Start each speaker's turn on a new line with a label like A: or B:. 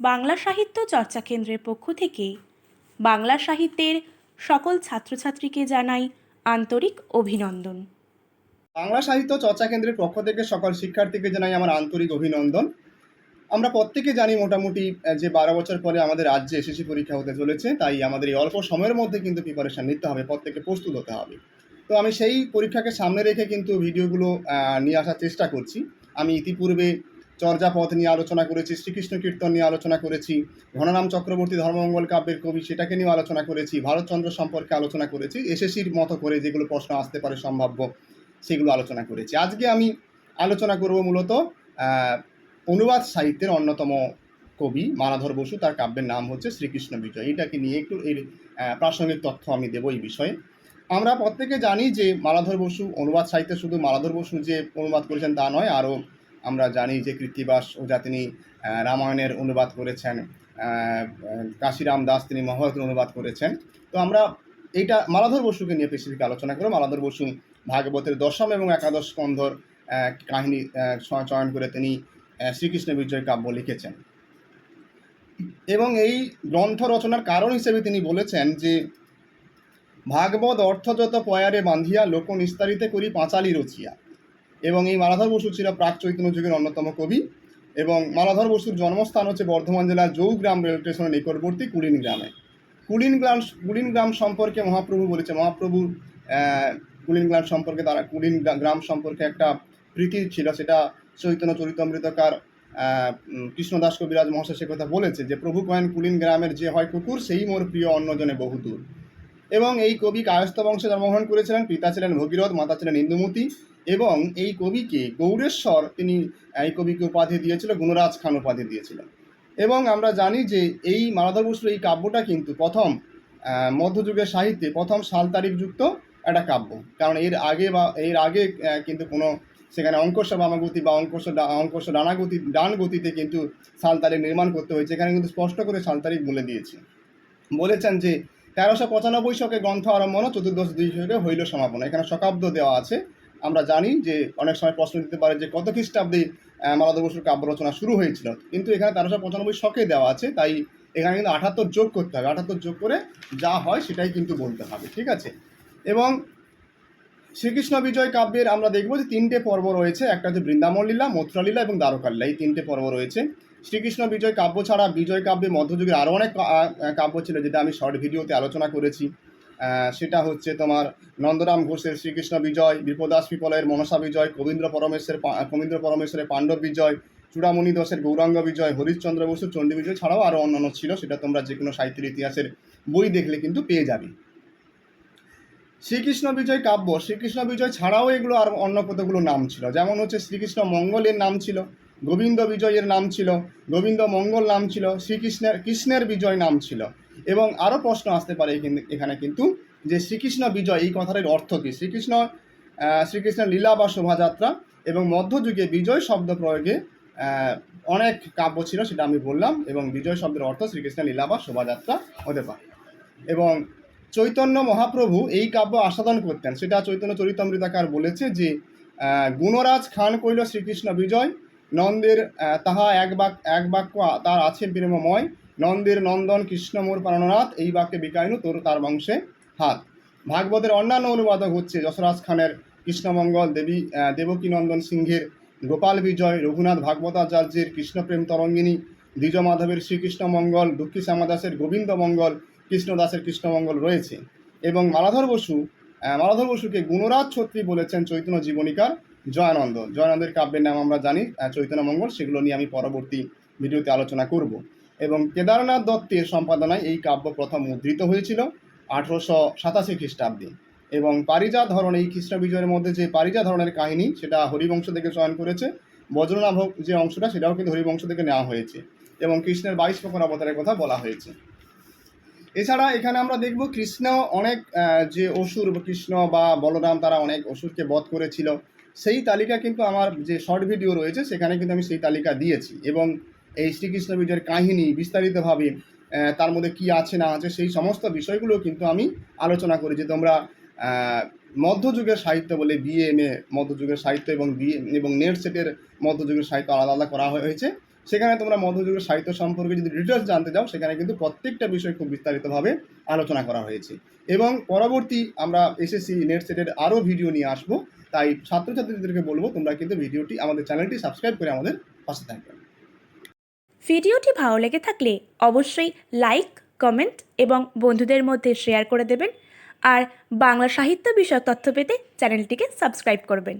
A: বাংলা সাহিত্য চর্চা কেন্দ্রের পক্ষ থেকে বাংলা সাহিত্যের সকল ছাত্রছাত্রীকে জানাই আন্তরিক অভিনন্দন।
B: বাংলা সাহিত্য চর্চা কেন্দ্রের পক্ষ থেকে সকল শিক্ষার্থীকে জানাই আমার আন্তরিক অভিনন্দন। আমরা প্রত্যেকে জানি মোটামুটি যে বারো বছর পরে আমাদের রাজ্যে এসএসসি পরীক্ষা হতে চলেছে, তাই আমাদের এই অল্প সময়ের মধ্যে কিন্তু প্রিপারেশান নিতে হবে প্রত্যেকে প্রস্তুত হতে হবে। তো আমি সেই পরীক্ষাকে সামনে রেখে কিন্তু ভিডিওগুলো নিয়ে আসার চেষ্টা করছি। আমি ইতিপূর্বে চর্যাপথ নিয়ে আলোচনা করেছি, শ্রীকৃষ্ণ কীর্তন নিয়ে আলোচনা করেছি ঘননাম চক্রবর্তী ধর্মমঙ্গল কাব্যের কবি সেটাকে নিয়ে আলোচনা করেছি, ভারতচন্দ্র সম্পর্কে আলোচনা করেছি, এসএসসির মতো করে যেগুলো প্রশ্ন আসতে পারে সম্ভাব্য, সেগুলো আলোচনা করেছি। আজকে আমি আলোচনা করব মূলত অনুবাদ সাহিত্যের অন্যতম কবি মালাধর বসু, তার কাব্যের নাম হচ্ছে শ্রীকৃষ্ণ বিজয়। এটাকে নিয়ে একটু এর প্রাসঙ্গিক তথ্য আমি দেবো এই বিষয়ে। আমরা প্রত্যেকে জানি যে মালাধর বসু, অনুবাদ সাহিত্যে শুধু মালাধর বসু যে অনুবাদ করেছেন তা নয়, আরও আমরা জানি যে কৃত্তিবাস ওঝা তিনি রামায়ণের অনুবাদ করেছেন কাশিরাম দাস তিনি মহাভারতের অনুবাদ করেছেন। তো আমরা এইটা মালাধর বসুকে নিয়ে স্পেসিফিক আলোচনা করব। মালাধর বসু ভাগবতের দশম এবং একাদশ স্কন্ধর কাহিনী চয়ন করে তিনি শ্রীকৃষ্ণ বিজয় কাব্য লিখেছেন। এবং এই গ্রন্থ রচনার কারণ হিসেবে তিনি বলেছেন যে, ভাগবত অর্থযত পয়ারে বাঁধিয়া লোক নিস্তারিতে করি পাঁচালি রচিয়া। এবং এই মালাধর বসু ছিল প্রাক চৈতন্য যুগের অন্যতম কবি এবং মালাধর বসুর জন্মস্থান হচ্ছে বর্ধমান জেলার জৌগ্রাম রেল স্টেশনের নিকটবর্তী কুলিন গ্রামে। কুলিন গ্রাম কুলিন গ্রাম সম্পর্কে মহাপ্রভু বলেছে মহাপ্রভু আহ, কুলিন গ্রাম সম্পর্কে তারা কুলিন গ্রা- গ্রাম সম্পর্কে একটা প্রীতি ছিল সেটা চৈতন্য চরিতামৃতকার কৃষ্ণদাস কবিরাজ মহাশয় সে কথা বলেছে যে প্রভু কয়েন কুলিন গ্রামের যে হয় কুকুর সেই মোর প্রিয় অন্যজনে বহুদূর। এবং এই কবি কায়স্থ বংশে জন্মগ্রহণ করেছিলেন পিতা ছিলেন ভগীরথ মাতা ছিলেন ইন্দুমতি এবং এই কবিকে গৌরেশ্বর তিনি এই কবিকে উপাধি দিয়েছিল, গুণরাজ খান উপাধি দিয়েছিলেন। এবং আমরা জানি যে এই মালাধর বসুর এই কাব্যটা কিন্তু প্রথম মধ্যযুগের সাহিত্যে প্রথম সাল তারিখযুক্ত একটা কাব্য। কারণ এর আগে বা, এর আগে কিন্তু কোনো সেখানে অঙ্কশ বামাগতি বা অঙ্কশ অঙ্কশ ডানা গতি ডান গতিতে কিন্তু সাল তারিখ নির্মাণ করতে হয়েছে। এখানে কিন্তু স্পষ্ট করে সাল তারিখ বলে দিয়েছে। বলেছেন যে তেরোশো পঁচানব্বই শকে গ্রন্থ আরম্ভ চতুর্দশ দুই শকে হইল সমাপন। এখানে শকাব্দ দেওয়া আছে। আমরা জানি যে অনেক সময় প্রশ্ন দিতে পারে যে কত খ্রিস্টাব্দে মালাধর বসুর কাব্য রচনা শুরু হয়েছিল। কিন্তু এখানে তেরোশো পঁচানব্বই শকে দেওয়া আছে, তাই এখানে কিন্তু আঠাত্তর যোগ করতে হবে। আঠাত্তর যোগ করে যা হয় সেটাই কিন্তু বলতে হবে, ঠিক আছে? এবং শ্রীকৃষ্ণ বিজয় কাব্যের আমরা দেখব যে তিনটে পর্ব রয়েছে। একটা হচ্ছে বৃন্দাবন লীলা, মথুরা লীলা এবং দ্বারকা লীলা এই তিনটে পর্ব রয়েছে। শ্রীকৃষ্ণ বিজয় কাব্য ছাড়া বিজয় কাব্যে মধ্যযুগের আরও অনেক কাব্য ছিল, যেটা আমি শর্ট ভিডিওতে আলোচনা করেছি। সেটা হচ্ছে তোমার নন্দরাম ঘোষের শ্রীকৃষ্ণ বিজয় বিপদাস পিপলের মনসা বিজয়, কবীন্দ্র পরমেশ্বরের পা- কবীন্দ্র পরমেশ্বরের পাণ্ডব বিজয়, চূড়ামণি দাসের গৌরাঙ্গ বিজয়, হরিশ্চন্দ্র বসুর চণ্ডী বিজয় ছাড়াও আরও অন্যান্য ছিল, সেটা তোমরা যে কোনো সাহিত্যের ইতিহাসের বই দেখলে কিন্তু পেয়ে যাবে। শ্রীকৃষ্ণ বিজয় কাব্য, শ্রীকৃষ্ণ বিজয় ছাড়াও এগুলো আর অন্য কতগুলো নাম ছিল? যেমন হচ্ছে শ্রীকৃষ্ণ মঙ্গলের নাম ছিল, গোবিন্দ বিজয়ের নাম ছিল, গোবিন্দ মঙ্গল নাম ছিল, শ্রীকৃষ্ণের, কৃষ্ণের বিজয় নাম ছিল। এবং আরও প্রশ্ন আসতে পারে এখানে- কিন্তু যে শ্রীকৃষ্ণ বিজয়, এই কথাটার অর্থ কী? শ্রীকৃষ্ণ শ্রীকৃষ্ণের লীলা বা শোভাযাত্রা এবং মধ্যযুগে বিজয় শব্দ প্রয়োগে অনেক কাব্য ছিল, সেটা আমি বললাম, এবং বিজয় শব্দের অর্থ শ্রীকৃষ্ণের লীলা বা শোভাযাত্রা হতে পারে। এবং চৈতন্য মহাপ্রভু এই কাব্য আস্বাদন করতেন। সেটা চৈতন্য চরিতামৃতাকার বলেছে যে গুণরাজ খান কইল শ্রীকৃষ্ণ বিজয় নন্দের তাহা এক বাক এক বাক্য তার আছে প্রেমময়। নন্দের নন্দন কৃষ্ণ মোর প্রাণনাথ এই বাক্যে বিকায়নু তোর তার বংশে হাত। ভাগবতের অন্যান্য অনুবাদক হচ্ছে যশরাজ খানের কৃষ্ণমঙ্গল দেবী আহ, দেবকী নন্দন সিংহের গোপাল বিজয় রঘুনাথ ভাগবতাচার্যের কৃষ্ণপ্রেম তরঙ্গিনী দ্বিজ মাধবের শ্রীকৃষ্ণ মঙ্গল দুঃখী শ্যামাদাসের গোবিন্দ মঙ্গল কৃষ্ণদাসের কৃষ্ণমঙ্গল রয়েছে। এবং মালাধর বসু মালাধর বসুকে গুণরাজ ছত্রী বলেছেন চৈতন্য জীবনীকার। জয়ানন্দ। জয়ানন্দের কাব্যের নাম আমরা জানি চৈতন্য মঙ্গল। সেগুলো নিয়ে আমি পরবর্তী ভিডিওতে আলোচনা করব। এবং কেদারনাথ দত্তের সম্পাদনায় এই কাব্য প্রথম মুদ্রিত হয়েছিল আঠেরোশো সাতাশি খ্রিস্টাব্দে। এবং পারিজা ধরন এই খ্রিস্ট বিজয়ের মধ্যে যে পারিজা ধরনের কাহিনী, সেটা হরিবংশ থেকে চয়ন করেছে। বজ্রনাভক যে অংশটা, সেটাও কিন্তু হরিবংশ থেকে নেওয়া হয়েছে। এবং কৃষ্ণের বাইশ প্রকার অবতারের কথা বলা হয়েছে। এছাড়া এখানে আমরা দেখব কৃষ্ণ অনেক যে অসুর, কৃষ্ণ বা বলরাম, তারা অনেক অসুরকে বধ করেছিল। সেই তালিকা কিন্তু আমার যে শর্ট ভিডিও রয়েছে, সেখানে কিন্তু আমি সেই তালিকা দিয়েছি। এবং এই শ্রীকৃষ্ণ বিজয়ের কাহিনী বিস্তারিতভাবে তার মধ্যে কি আছে, না আছে, সেই সমস্ত বিষয়গুলো কিন্তু আমি আলোচনা করি যে তোমরা মধ্যযুগের সাহিত্য বলে বিএমএ মধ্যযুগের সাহিত্য এবং বিএ এবং নেট সেটের মধ্যযুগের সাহিত্য আলাদা আলাদা করা হয়েছে। সেখানে তোমরা মধ্যযুগের সাহিত্য সম্পর্কে যদি ডিটেলস জানতে চাও, সেখানে কিন্তু প্রত্যেকটা বিষয় খুব বিস্তারিতভাবে আলোচনা করা হয়েছে। এবং পরবর্তী আমরা এসএসসি নেট সেটের আরও ভিডিও নিয়ে আসব। তাই ছাত্রছাত্রীদেরকে বলব, তোমরা কিন্তু ভিডিওটি, আমাদের চ্যানেলটি সাবস্ক্রাইব করে আমাদের পাশে থাকবে।
A: ভিডিওটি ভালো লেগে থাকলে অবশ্যই লাইক, কমেন্ট এবং বন্ধুদের মধ্যে শেয়ার করে দেবেন। আর বাংলা সাহিত্য বিষয়ক তথ্য পেতে চ্যানেলটিকে সাবস্ক্রাইব করবেন।